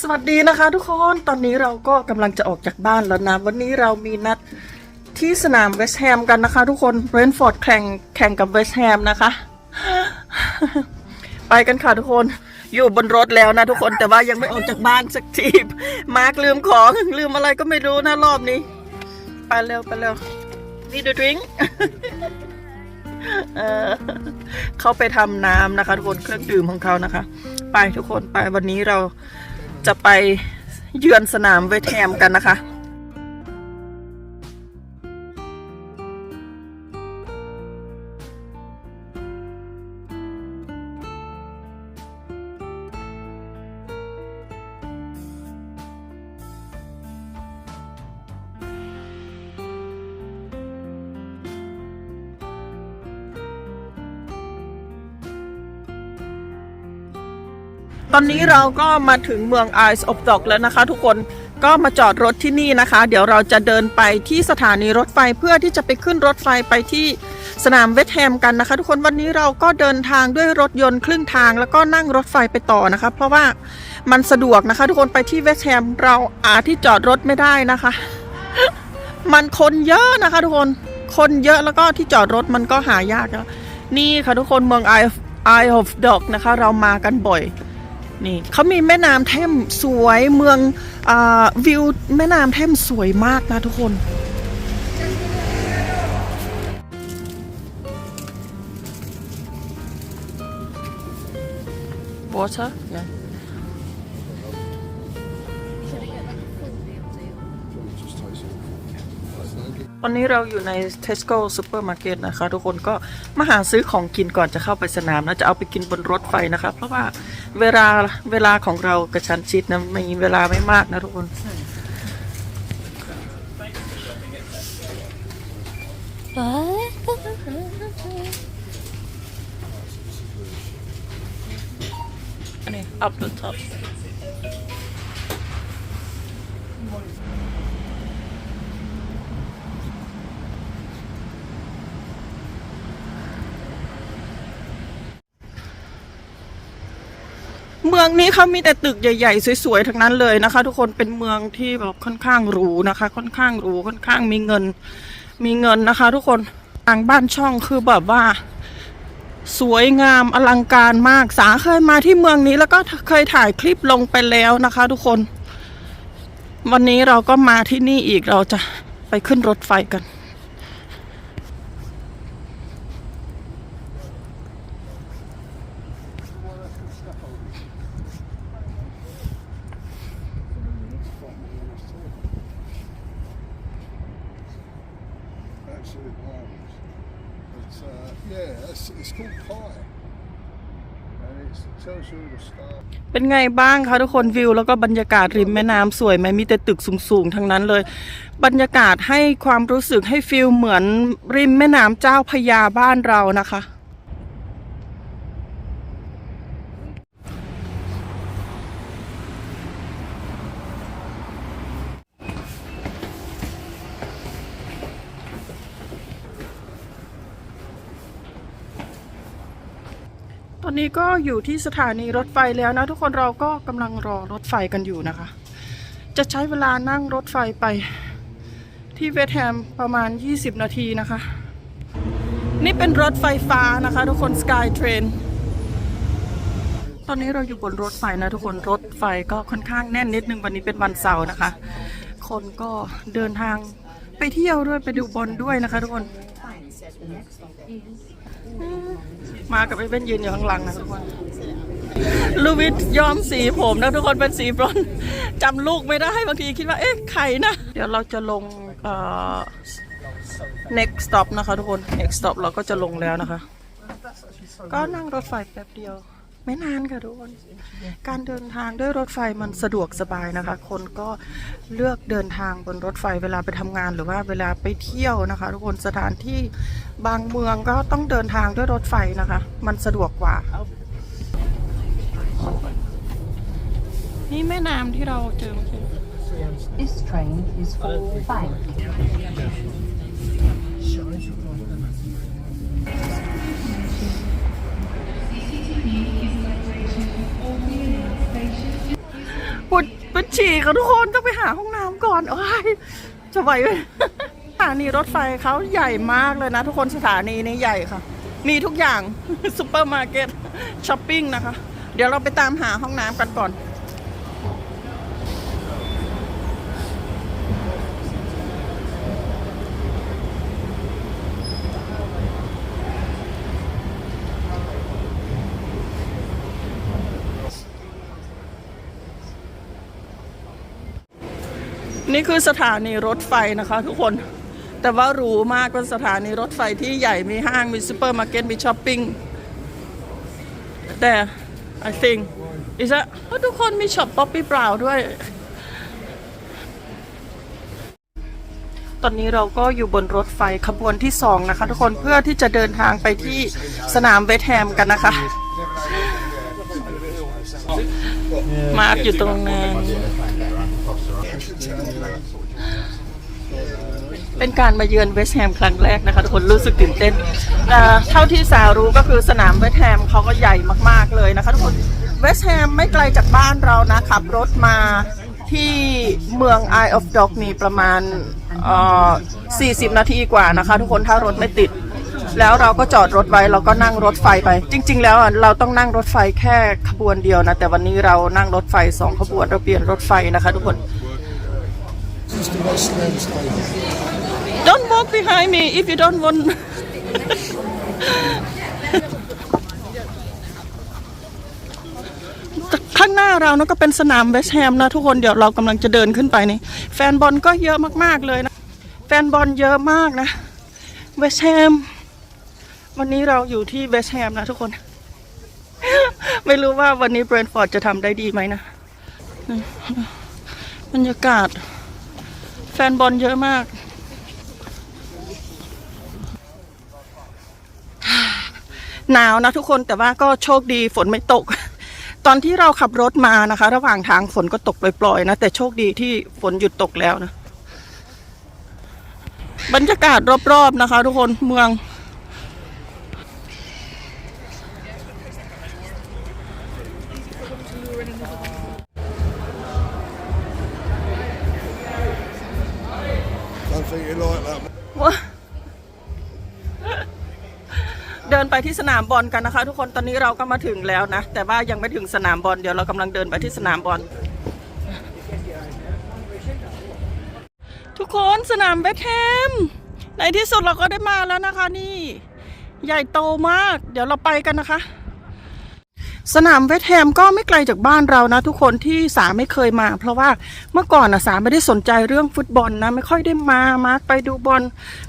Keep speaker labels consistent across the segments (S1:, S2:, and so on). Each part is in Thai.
S1: สวัสดีนะคะทุกคนตอนนี้เราก็กำลังจะออกจากบ้านแล้วนะ วันนี้เรามีนัดที่สนามเวสต์แฮมกันนะคะ ทุกคนเรนฟอร์ดแข่งแข่งกับเวสต์แฮมนะคะ ไปกันค่ะทุกคนอยู่บนรถแล้วนะทุกคนแต่ว่ายังไม่ออกจากบ้านสักทีมาร์คลืมของลืมอะไรก็ไม่รู้นะรอบนี้ ไปเร็วไปเร็วนี่ดูดริงเขาไปทำน้ำนะคะ ทุกคนเครื่องดื่มของเขานะคะ ไปทุกคนไปวันนี้เรา จะไปเยือนสนามเวทแฮมกันนะคะ ตอนนี้เราก็มาถึงเมืองไอซ์อบดอกแล้วนะคะ ทุกคนก็มาจอดรถที่นี่นะคะ เดี๋ยวเราจะเดินไปที่สถานีรถไฟเพื่อที่จะไปขึ้นรถไฟไปที่สนามเวทแฮมกันนะคะ ทุกคนวันนี้เราก็เดินทางด้วยรถยนต์ครึ่งทาง แล้วก็นั่งรถไฟไปต่อนะคะ เพราะว่ามันสะดวกนะคะ ทุกคนไปที่เวทแฮมเราอาที่จอดรถไม่ได้นะคะ มันคนเยอะนะคะ ทุกคนคนเยอะแล้วก็ที่จอดรถมันก็หายากแล้วนี่ค่ะทุกคนเมืองไอไอออฟดอกนะคะ เรามากันบ่อย นี่เขามีแม่น้ำเทมสวยเมืองอาวิวแม่น้ำเทมสวยมากนะทุกคน water yeah ตอนนี้เราอยู่ใน Tesco Supermarket นะคะ ทุกคนก็มาหาซื้อของกินก่อนจะเข้าไปสนามนะ จะเอาไปกินบนรถไฟนะคะ เพราะว่า เวลาเวลาของเรากระชั้นชิดนะมีเวลาไม่มากนะทุกคน อันนี้ up the top เมืองนี้เขามีแต่ตึกใหญ่ ๆ สวยๆทั้งนั้นเลยนะคะ ทุกคนเป็นเมืองที่แบบค่อนข้างหรูนะคะ ค่อนข้างหรูค่อนข้างมีเงิน มีเงินนะคะ ทุกคนทางบ้านช่องคือแบบว่า สวยงามอลังการมากสาเคยมาที่เมืองนี้แล้วก็เคยถ่ายคลิปลงไปแล้วนะคะ ทุกคน วันนี้เราก็มาที่นี่อีกเราจะไปขึ้นรถไฟกัน เป็นไงบ้างคะทุกคนวิว แล้วก็บรรยากาศริมแม่น้ำสวยไหมมีแต่ตึกสูงๆทั้งนั้นเลย บรรยากาศให้ความรู้สึกให้ฟิลเหมือนริมแม่น้ำเจ้าพยาบ้านเรานะคะ ตอนนี้ก็อยู่ที่สถานีรถไฟแล้วนะ ทุกคนเราก็กำลังรอรถไฟกันอยู่นะคะ จะใช้เวลานั่งรถไฟไปที่เวทแฮมประมาณ 20 นาทีนะคะ นี่เป็นรถไฟฟ้านะคะ ทุกคน Sky Train ตอนนี้เราอยู่บนรถไฟนะ ทุกคนรถไฟก็ค่อนข้างแน่นนิดนึงวันนี้เป็นวันเสาร์นะคะ คนก็เดินทางไปเที่ยวด้วยไปดูบอลด้วยนะคะ ทุกคน มากับไอ้เบ้นยืนอยู่ข้างหลังนะทุกคนลูวิทย้อมสีผมนะทุกคนเป็นสีบรอนจำลูกไม่ได้บางทีคิดว่าเอ๊ะใครนะ เดี๋ยวเราจะลงเอ่อ next stop นะคะทุกคน next stop เราก็จะลงแล้วนะคะ ก็นั่งรถไฟแป๊บเดียว ไม่นานค่ะทุกคน การเดินทางด้วยรถไฟมันสะดวกสบายนะคะ คนก็เลือกเดินทางบนรถไฟเวลาไปทำงานหรือว่าเวลาไปเที่ยวนะคะ ทุกคนสถานที่บางเมืองก็ต้องเดินทางด้วยรถไฟนะคะ มันสะดวกกว่า นี่แม่น้ำที่เราเจอเมื่อกี้
S2: This train is for Bank.
S1: ปวดปวดฉี่ค่ะทุกคนต้องไปหาห้องน้ำก่อนโอ้ยจะไหวไหมสถานีรถไฟเขาใหญ่มากเลยนะ ทุกคนสถานีนี้ใหญ่ค่ะ มีทุกอย่างซูเปอร์มาร์เก็ตช้อปปิ้งนะคะ เดี๋ยวเราไปตามหาห้องน้ำกันก่อน นี่คือสถานีรถไฟนะคะทุกคน แต่ว่าหรูมากเป็นสถานีรถไฟที่ใหญ่มีห้าง มีซูเปอร์มาร์เก็ต มีช้อปปิ้ง แต่ I think is that ทุกคนมีช็อปป๊อปปี้เปล่าด้วย ตอนนี้เราก็อยู่บนรถไฟขบวนที่สองนะคะ ทุกคนเพื่อที่จะเดินทางไปที่สนามเวสต์แฮมกันนะคะ มาร์กอยู่ตรงนั้น เป็นการมาเยือนเวสต์แฮมครั้งแรกนะคะทุกคนรู้สึกตื่นเต้นเท่าที่สาวรู้ก็คือสนามเวสต์แฮมเขาก็ใหญ่มากๆเลยนะคะทุกคนเวสต์แฮมไม่ไกลจากบ้านเรานะขับรถมาที่เมือง Eye of Dog นี่ประมาณเอ่อ40 นาทีกว่านะคะ ทุกคนถ้ารถไม่ติด แล้วเราก็จอดรถไว้เราก็นั่งรถไฟไป จริง ๆ แล้วเราต้องนั่งรถไฟแค่ขบวนเดียวนะ แต่วันนี้เรานั่งรถไฟสองขบวนเราเปลี่ยนรถไฟนะคะ ทุกคน
S3: is the West Ham Stadium.
S1: Don't walk behind me if you don't want ข้างหน้าเรานะก็เป็นสนามเวสต์แฮมนะทุกคนเดี๋ยวเรากำลังจะเดินขึ้นไปนี่แฟนบอลก็เยอะมากๆเลยนะ แฟนบอลเยอะมากนะเวสต์แฮมวันนี้เราอยู่ที่เวสต์แฮมนะทุกคน ไม่รู้ว่าวันนี้เบรนท์ฟอร์ดจะทำได้ดีไหมนะบรรยากาศ แฟนบอลเยอะมาก หนาวนะทุกคนแต่ว่าก็โชคดีฝนไม่ตก ตอนที่เราขับรถมานะคะ ระหว่างทางฝนก็ตกปล่อยๆนะ แต่โชคดีที่ฝนหยุดตกแล้วนะ บรรยากาศรอบๆนะคะ ทุกคนเมือง
S3: you like that.
S1: ว้าเดินไปที่สนามบอลกันนะคะ ทุกคนตอนนี้เราก็มาถึงแล้วนะ แต่ว่ายังไม่ถึงสนามบอลเดี๋ยวเรากำลังเดินไปที่สนามบอล ทุกคนสนามเบคแฮมในที่สุดเราก็ได้มาแล้วนะคะ นี่ ใหญ่โตมาก เดี๋ยวเราไปกันนะคะ สนามเวสต์แฮมก็ไม่ไกลจากบ้านเรานะ ทุกคนที่สาไม่เคยมา เพราะว่าเมื่อก่อนนะสาไม่ได้สนใจเรื่องฟุตบอลนะ ไม่ค่อยได้มามาไปดูบอล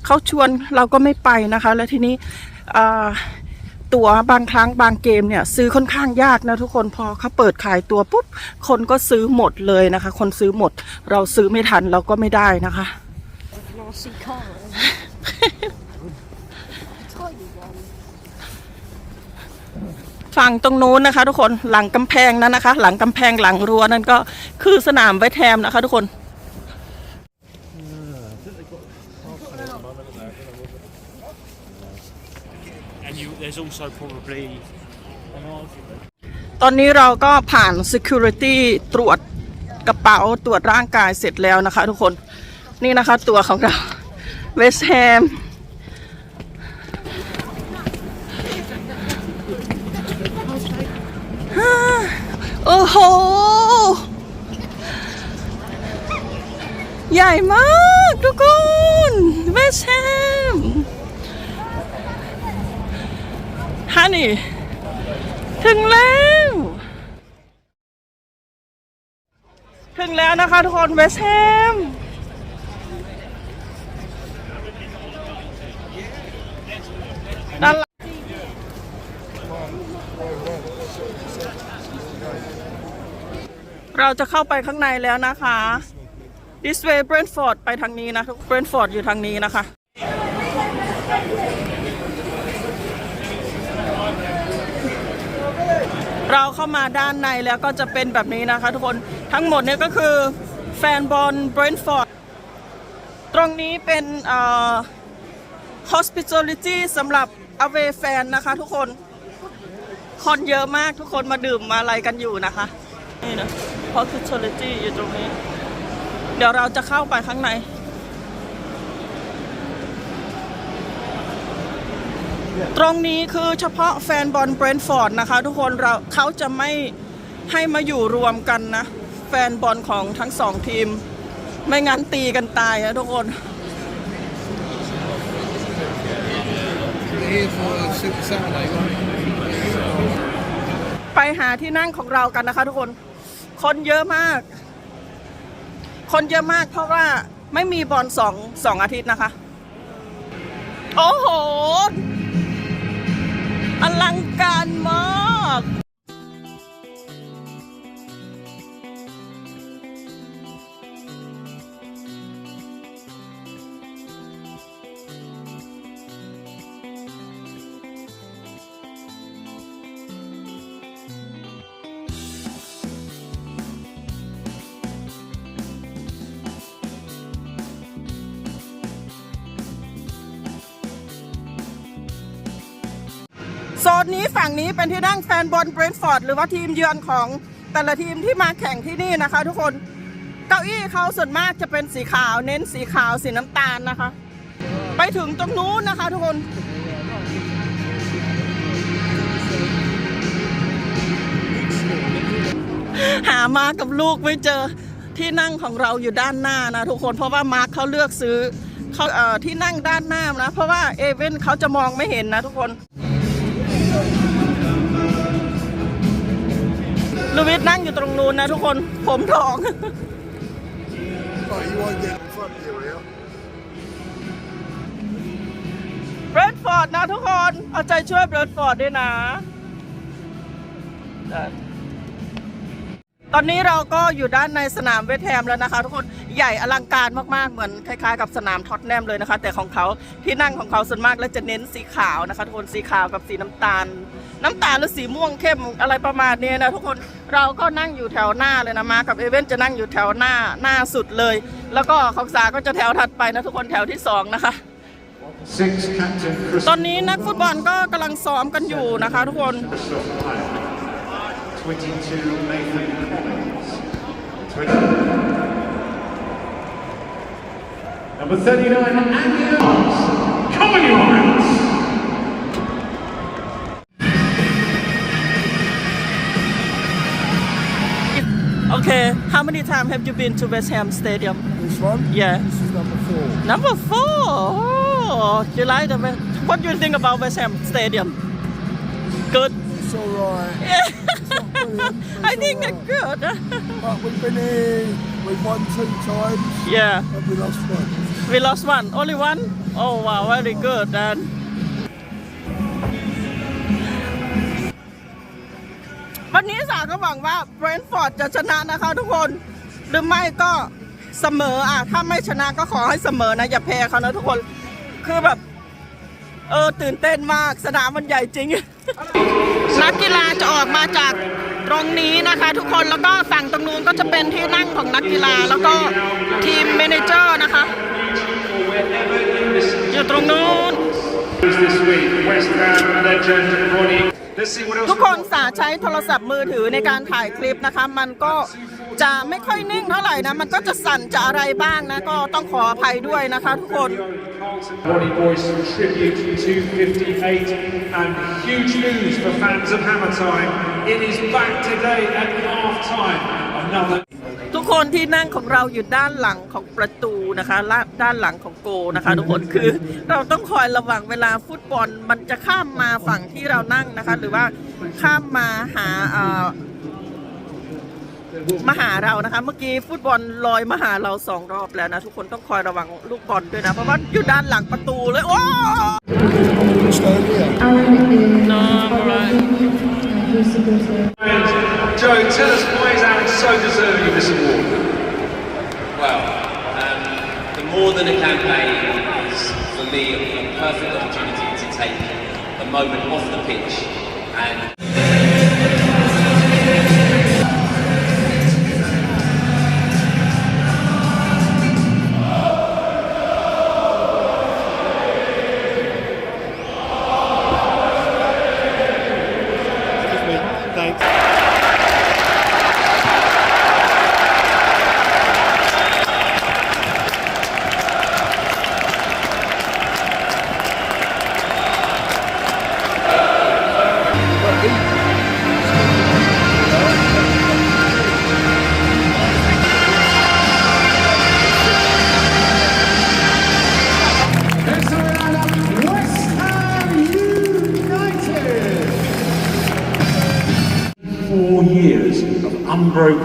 S1: เขาชวนเราก็ไม่ไปนะคะ แล้วทีนี้อ่าตั๋วบางครั้งบางเกมเนี่ยซื้อค่อนข้างยากนะทุกคนพอเขาเปิดขายตัวปุ๊บคนก็ซื้อหมดเลยนะคะ คนซื้อหมด เราซื้อไม่ทันเราก็ไม่ได้นะคะ ฝั่งตรงนู้นนะคะ ทุกคนหลังกำแพงนั้นนะคะ หลังกำแพงหลังรั้วนั่นก็คือสนามไวท์แฮมนะคะ ทุกคน
S4: and you there's also probably
S1: ตอนนี้เราก็ผ่าน security ตรวจกระเป๋าตรวจร่างกายเสร็จแล้วนะคะ ทุกคนนี่นะคะตัวของเราเวสแฮมโอ้โห ใหญ่มากทุกคนเวสแฮมฮันนี่ ถึงแล้ว ถึงแล้วนะคะทุกคนเวสแฮมด้านหลัง เราจะเข้าไปข้างในแล้วนะคะ This way Brentford ไปทางนี้นะทุก Brentford อยู่ทางนี้นะคะ เราเข้ามาด้านในแล้วก็จะเป็นแบบนี้นะคะทุกคนทั้งหมดเนี่ยก็คือแฟนบอลเบรนฟอร์ดตรงนี้เป็นเอ่อ hospitality สำหรับ away fan นะคะทุกคน คนเยอะมากทุกคนมาดื่มมาอะไรกันอยู่นะคะ นี่นะ hospitality อยู่ตรงนี้ เดี๋ยวเราจะเข้าไปข้างใน ตรงนี้คือเฉพาะแฟนบอลเบรนท์ฟอร์ดนะคะ ทุกคนเราเขาจะไม่ให้มาอยู่รวมกันนะ แฟนบอลของทั้งสองทีม ไม่งั้นตีกันตายนะทุกคน ไปหาที่นั่งของเรากันนะคะทุกคน คนเยอะมาก คนเยอะมากเพราะว่าไม่มีบอลสองสองอาทิตย์นะคะ โอ้โห อลังการมาก เป็นที่นั่งแฟนบอลเบรนท์ฟอร์ดหรือว่าทีมเยือนของแต่ละทีมที่มาแข่งที่นี่นะคะ ทุกคนเก้าอี้เขาส่วนมากจะเป็นสีขาวเน้นสีขาวสีน้ำตาลนะคะ ไปถึงตรงนู้นนะคะ ทุกคนหามากับลูกไม่เจอที่นั่งของเราอยู่ด้านหน้านะทุกคนเพราะว่ามาร์คเขาเลือกซื้อเขาเอ่อที่นั่งด้านหน้านะ เพราะว่าเอเวนเขาจะมองไม่เห็นนะทุกคน ลูวิทนั่งอยู่ตรงนู้นนะทุกคน ผมทอง
S3: Right, you won't get in front of you here.
S1: เบรดฟอร์ดนะทุกคน เอาใจช่วยเบรดฟอร์ดด้วยนะ ตอนนี้เราก็อยู่ด้านในสนามเวทแฮมแล้วนะคะ ทุกคนใหญ่อลังการมากๆ เหมือนคล้ายๆกับสนามท็อตแนมเลยนะคะ แต่ของเขาที่นั่งของเขาส่วนมากแล้วจะเน้นสีขาวนะคะ ทุกคนสีขาวกับสีน้ำตาล น้ำตาลหรือสีม่วงเข้มอะไรประมาณนี้นะทุกคนเราก็นั่งอยู่แถวหน้าเลยนะมากับเอเวนจะนั่งอยู่แถวหน้าหน้าสุดเลย แล้วก็ของสาก็จะแถวถัดไปนะทุกคนแถวที่สองนะคะตอนนี้นักฟุตบอลก็กำลังซ้อมกันอยู่นะคะทุกคน
S5: Number 39 Andy Owens. Come on,
S1: Okay how many times have you been to West Ham Stadium
S3: This one?
S1: Yeah
S3: This is number four.
S1: Number four oh you like the what do you think about West Ham Stadium Good
S3: It's all right.
S1: yeah
S3: It's not brilliant.
S1: I think
S3: all
S1: they're good
S3: But we've been here, we've won two times,
S1: yeah
S3: and we lost one.
S1: we lost one only one oh wow very good then วันนี้สาก็หวังว่าเบรนท์ฟอร์ดจะชนะนะคะทุกคน หรือไม่ก็เสมออะ ถ้าไม่ชนะก็ขอให้เสมอนะ อย่าแพ้เขานะทุกคน คือแบบ เออ ตื่นเต้นมาก สนามมันใหญ่จริง นักกีฬาจะออกมาจากตรงนี้นะคะทุกคน แล้วก็ฝั่งตรงนู้นก็จะเป็นที่นั่งของนักกีฬา แล้วก็ทีมเมนเจอร์นะคะ อยู่ตรงนู้น
S5: This week, West Ham legend Ronnie. Let's see what else.
S1: ทุกคนสาใช้โทรศัพท์มือถือในการถ่ายคลิปนะคะ มันก็จะไม่ค่อยนิ่งเท่าไหร่นะ มันก็จะสั่นจะอะไรบ้างนะ ก็ต้องขออภัยด้วยนะคะทุกคน
S5: Ronnie Boyce tribute to 58 and huge news for fans of Hammer Time. It is back today at half time. Another
S1: ทุก คนที่นั่งของเราอยู่ด้านหลังของประตูนะคะละด้านหลังของโกนะคะ ทุกคนคือเราต้องคอยระวังเวลาฟุตบอลมันจะข้ามมาฝั่งที่เรานั่งนะคะ หรือว่าข้ามมาหาเอ่อมาหาเรานะคะ เมื่อกี้ฟุตบอลลอยมาหาเราสองรอบแล้วนะ ทุกคนต้องคอยระวังลูกบอลด้วยนะ เพราะว่าอยู่ด้านหลังประตูเลย โอ้
S3: Stand here.
S1: No, I'm alright.
S5: Joe, tell us why is Alex so deserving of this award?
S6: Well, um, the more than a campaign is for me a perfect opportunity to take a moment off the pitch and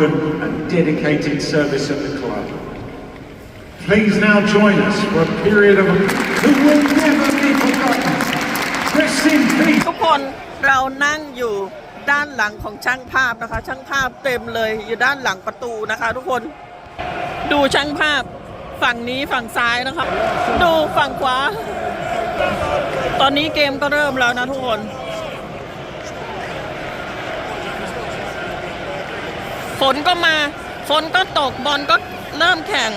S5: unbroken and dedicated service at the club. Please now join us for a period of that will never be forgotten. Rest in peace.
S1: ทุกคนเรานั่งอยู่ด้านหลังของช่างภาพนะคะ ช่างภาพเต็มเลยอยู่ด้านหลังประตูนะคะ ทุกคนดูช่างภาพฝั่งนี้ฝั่งซ้ายนะคะ ดูฝั่งขวา ตอนนี้เกมก็เริ่มแล้วนะทุกคน ฝนก็มา ฝนก็ตกบอลก็เริ่มแข่ง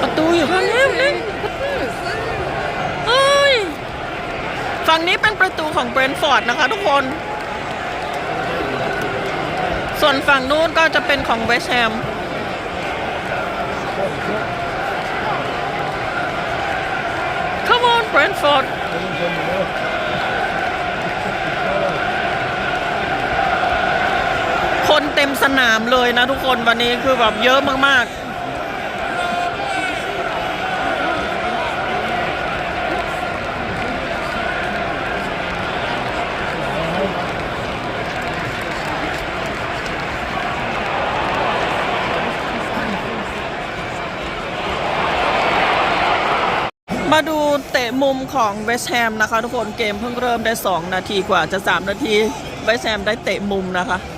S1: ประตูอยู่ข้างนี้นี่เอ้ยฝั่งนี้เป็นประตูของเบรนท์ฟอร์ดนะคะทุกคน ส่วนฝั่งนู้นก็จะเป็นของเวสต์แฮม Come on Brentford คนเต็มสนามเลยนะทุกคนวันนี้คือแบบเยอะมากๆมาดูเตะมุมของเวสต์แฮมนะคะ ทุกคนเกมเพิ่งเริ่มได้ 2 นาทีกว่าจะ 3 นาทีเวสต์แฮมได้เตะมุมนะคะ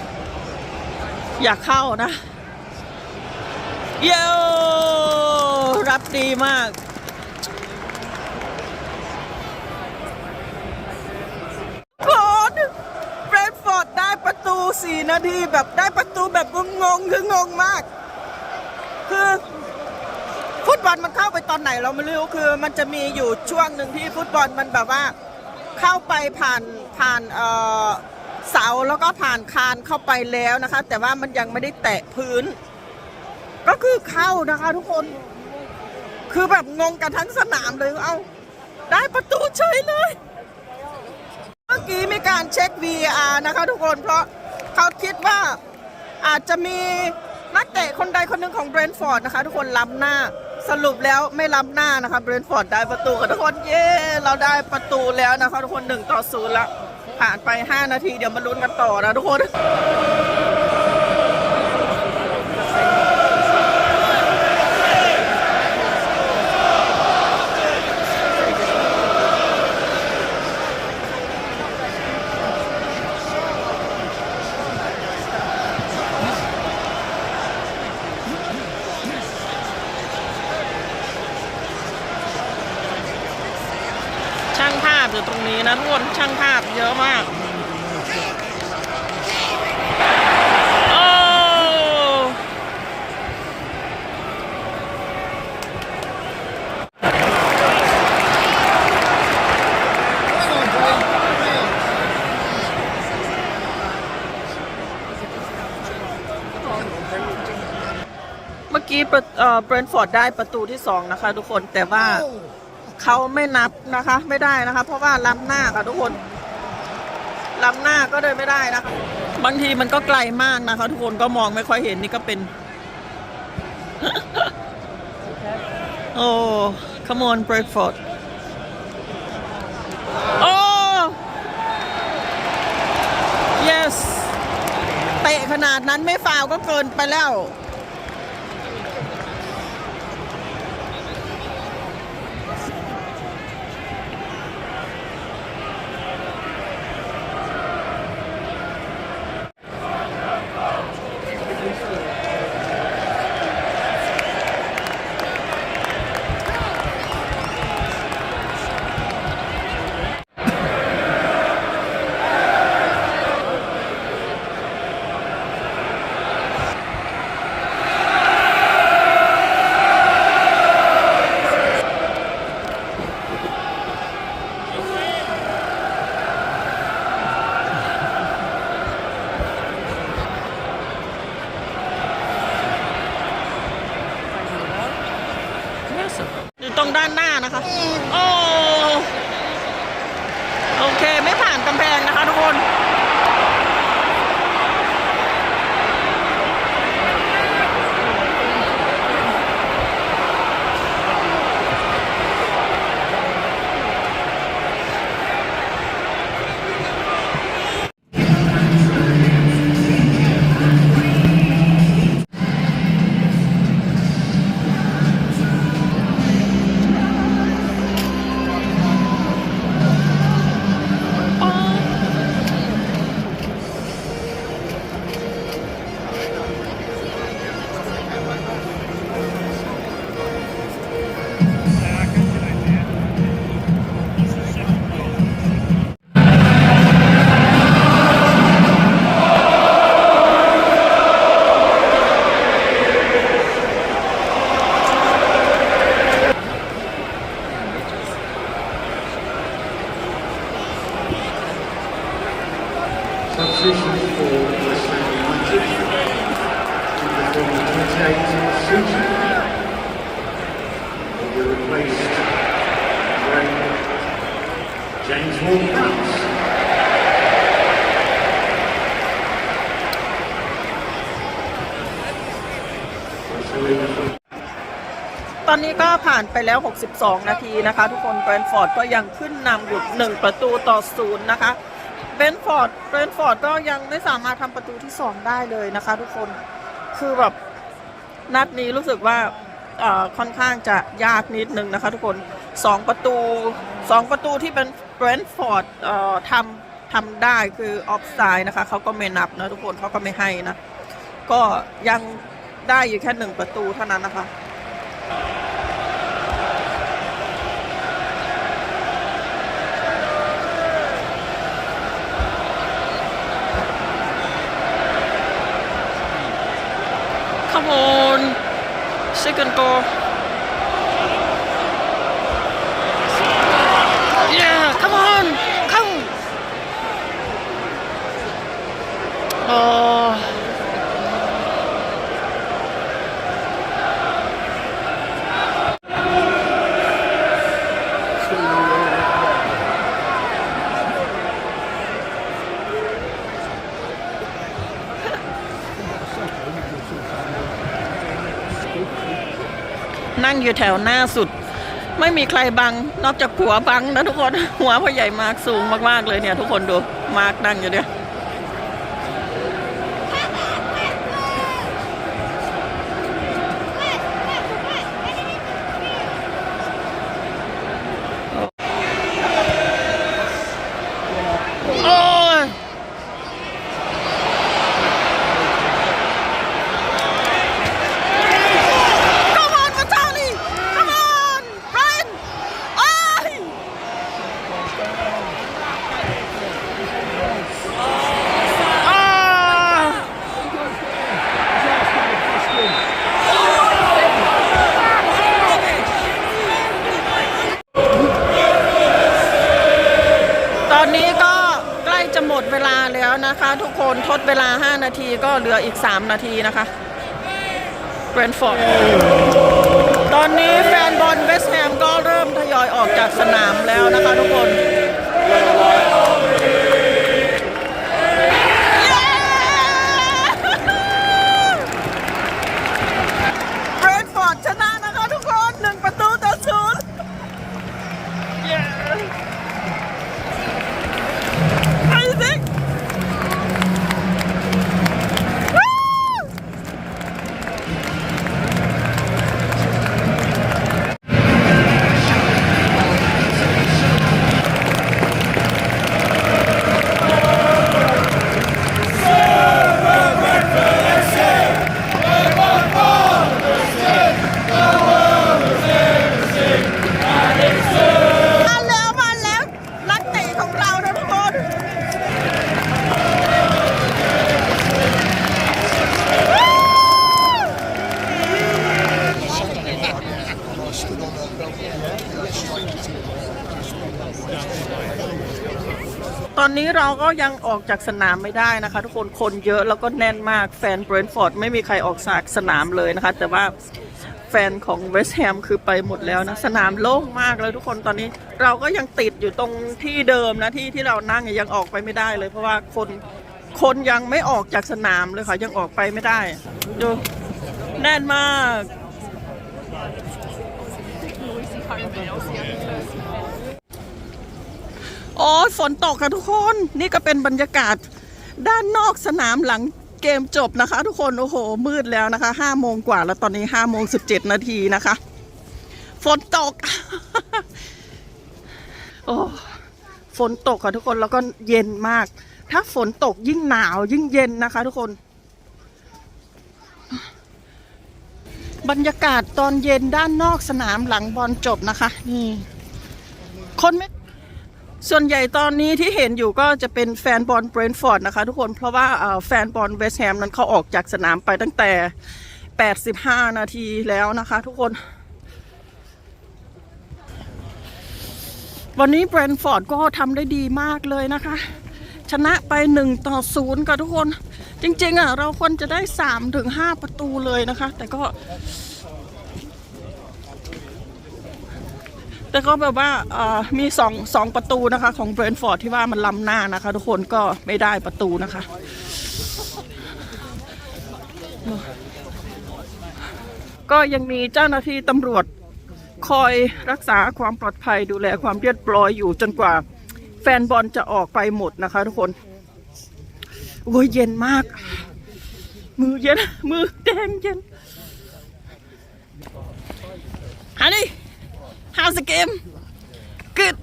S1: อยากเข้านะ เย้รับดีมากโคตรเบรนฟอร์ดได้ประตู 4 นาทีแบบได้ประตูแบบงงๆคืองงมาก คือฟุตบอลมันเข้าไปตอนไหนเราไม่รู้คือ มันจะมีอยู่ช่วงหนึ่งที่ฟุตบอลมันแบบว่า เข้าไปผ่านผ่านเอ่อ เสาแล้วก็ผ่านคานเข้าไปแล้วนะคะ แต่ว่ามันยังไม่ได้แตะพื้น ก็คือเข้านะคะทุกคน คือแบบงงกันทั้งสนามเลยเอาได้ประตูเฉยเลย เมื่อกี้มีการเช็ค VR นะคะทุกคนเพราะเขาคิดว่าอาจจะมีนักเตะคนใดคนหนึ่งของเบรนท์ฟอร์ดนะคะ ทุกคนล้ำหน้าสรุปแล้วไม่ล้ำหน้านะคะเบรนท์ฟอร์ดได้ประตูค่ะทุกคนเย้เราได้ประตูแล้วนะคะทุกคนหนึ่งต่อศูนย์ละ ผ่านไป 5 นาทีเดี๋ยวมาลุ้นกันต่อนะทุกคน เยอะมากโอ้เมื่อกี้ประเอ่อเบรนท์ฟอร์ดได้ประตูที่2นะคะ ทุกคนแต่ว่าเขาไม่นับนะคะ ไม่ได้นะคะ เพราะว่าล้ำหน้าค่ะทุกคน ล้ำหน้าก็เลยไม่ได้นะคะ บางทีมันก็ไกลมากนะคะ ทุกคนก็มองไม่ค่อยเห็นนี่ก็เป็น โอ้ come on Bradford โอ้ yes เตะขนาดนั้นไม่ฟาวก็เกินไปแล้ว ตอนนี้ก็ผ่านไปแล้ว 62 นาทีนะคะ ทุกคนแบรนฟอร์ดก็ยังขึ้นนำอยู่ 1 ประตูต่อศูนย์นะคะเบรนฟอร์ดเบรนฟอร์ดก็ยังไม่สามารถทำประตูที่ 2 ได้เลยนะคะ ทุกคนคือแบบนัดนี้รู้สึกว่าค่อนข้างจะยากนิดนึงนะคะ ทุกคน 2 ประตู 2 ประตูที่เป็นเบรนฟอร์ดทำทำได้คือออฟไซด์นะคะเขาก็ไม่นับนะทุกคนเขาก็ไม่ให้นะ ก็ยัง ได้อยู่แค่หนึ่งประตูเท่านั้นนะคะ Come on second goal yeah come on come oh นั่งอยู่แถวหน้าสุด ไม่มีใครบังนอกจากผัวบังนะทุกคนหัวพ่อใหญ่มากสูงมากๆเลยเนี่ยทุกคนดูมาร์กนั่งอยู่เนี่ย โอ้ย Come on, Vitali! Come on! Brian! Ay! Ah! ตอนนี้ก็ใกล้จะหมดเวลาแล้ว นะคะทุกคนทดเวลา 5 นาทีก็เหลืออีก 3 นาทีนะคะเบรนท์ฟอร์ดตอนนี้แฟนบอลเวสต์แฮมก็เริ่มทยอยออกจากสนามแล้วนะคะทุกคน จากสนามไม่ได้นะคะ ทุกคนคนเยอะแล้วก็แน่นมากแฟนเบรนท์ฟอร์ดไม่มีใครออกจากสนามเลยนะคะ แต่ว่าแฟนของเวสต์แฮมคือไปหมดแล้วนะ สนามโล่งมากเลยทุกคนตอนนี้เราก็ยังติดอยู่ตรงที่เดิมนะที่ที่เรานั่งยังออกไปไม่ได้เลย เพราะว่าคนคนยังไม่ออกจากสนามเลยค่ะ ยังออกไปไม่ได้ ดูแน่นมาก โอ้ยฝนตกค่ะทุกคนนี่ก็เป็นบรรยากาศด้านนอกสนามหลังเกมจบนะคะ ทุกคนโอ้โห มืดแล้วนะคะห้าโมงกว่าแล้วตอนนี้ห้าโมงสิบเจ็ดนาทีนะคะ ฝนตก โอ้ฝนตกค่ะทุกคนแล้วก็เย็นมาก ถ้าฝนตกยิ่งหนาวยิ่งเย็นนะคะ ทุกคน บรรยากาศตอนเย็นด้านนอกสนามหลังบอลจบนะคะ นี่ คนไม่ ส่วนใหญ่ตอนนี้ที่เห็นอยู่ก็จะเป็นแฟนบอลเบรนท์ฟอร์ดนะคะทุกคนเพราะว่าแฟนบอลเวสแฮมนั้นเขาออกจากสนามไปตั้งแต่ 85 นาทีแล้วนะคะทุกคน วันนี้เบรนท์ฟอร์ดก็ทำได้ดีมากเลยนะคะ ชนะไป 1 ต่อ 0 ค่ะทุกคน จริงๆอะเราควรจะได้3ถึง5ประตูเลยนะคะ แต่ก็ แต่ก็แบบว่ามีสองสองประตูนะคะของเบรนท์ฟอร์ดที่ว่ามันล้ำหน้านะคะ ทุกคนก็ไม่ได้ประตูนะคะ ก็ยังมีเจ้าหน้าที่ตำรวจคอยรักษาความปลอดภัยดูแลความเรียบร้อยอยู่จนกว่าแฟนบอลจะออกไปหมดนะคะ ทุกคนโอ้ยเย็นมาก มือเย็น มือแดงเย็น Honey how's the game good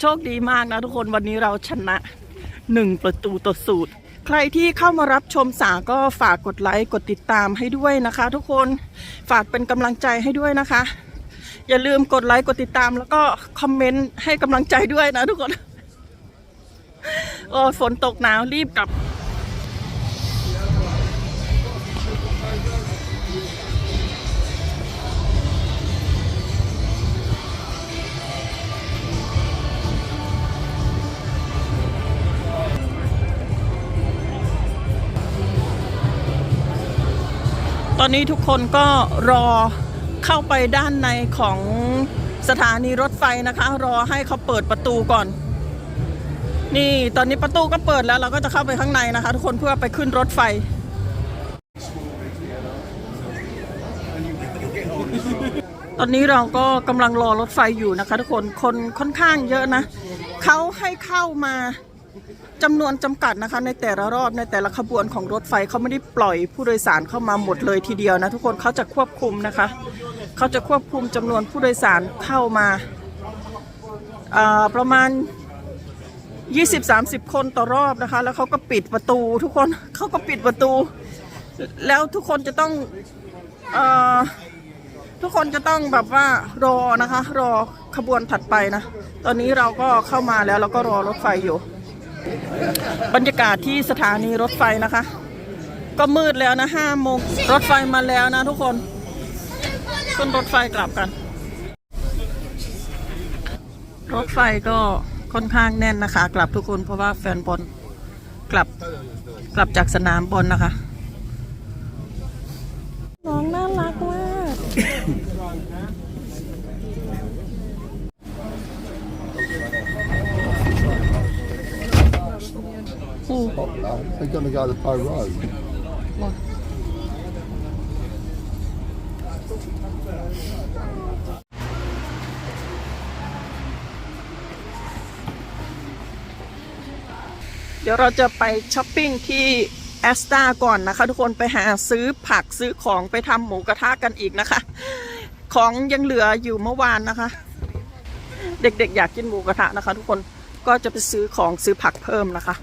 S1: โชคดีมากนะทุกคนวันนี้เราชนะหนึ่งประตูต่อสูตร ใครที่เข้ามารับชมสาก็ฝากกดไลค์กดติดตามให้ด้วยนะคะ ทุกคนฝากเป็นกำลังใจให้ด้วยนะคะ อย่าลืมกดไลค์กดติดตาม แล้วก็คอมเมนต์ให้กำลังใจด้วยนะทุกคนโอ้ฝนตกหนาวรีบกลับ ตอนนี้ทุกคนก็รอเข้าไปด้านในของสถานีรถไฟนะคะ รอให้เขาเปิดประตูก่อน นี่ตอนนี้ประตูก็เปิดแล้วเราก็จะเข้าไปข้างในนะคะ ทุกคนเพื่อไปขึ้นรถไฟ ตอนนี้เราก็กำลังรอรถไฟอยู่นะคะ ทุกคนคนค่อนข้างเยอะนะเขาให้เข้ามา จำนวนจำกัดนะคะ ในแต่ละรอบในแต่ละขบวนของรถไฟเขาไม่ได้ปล่อยผู้โดยสารเข้ามาหมดเลยทีเดียวนะทุกคนเขาจะควบคุมนะคะเขาจะควบคุมจำนวนผู้โดยสารเข้ามาประมาณ 20-30 คนต่อรอบนะคะ แล้วเขาก็ปิดประตูทุกคนเขาก็ปิดประตู แล้วทุกคนจะต้องอทุกคนจะต้องแบบว่ารอนะคะ รอขบวนถัดไปนะ ตอนนี้เราก็เข้ามาแล้วเราก็รอรถไฟอยู่ บรรยากาศที่สถานีรถไฟนะคะ ก็มืดแล้วนะห้าโมงรถไฟมาแล้วนะทุกคนขึ้นรถไฟกลับกัน รถไฟก็ค่อนข้างแน่นนะคะ กลับทุกคนเพราะว่าแฟนบอลกลับกลับจากสนามบอลนะคะ น้องน่ารักมาก
S3: They're going to go to Bow Road.
S1: เดี๋ยวเราจะไปช้อปปิ้งที่แอสตาก่อนนะคะ ทุกคนไปหาซื้อผักซื้อของไปทำหมูกระทะกันอีกนะคะ ของยังเหลืออยู่เมื่อวานนะคะ เด็กๆอยากกินหมูกระทะนะคะ ทุกคนก็จะไปซื้อของซื้อผักเพิ่มนะคะ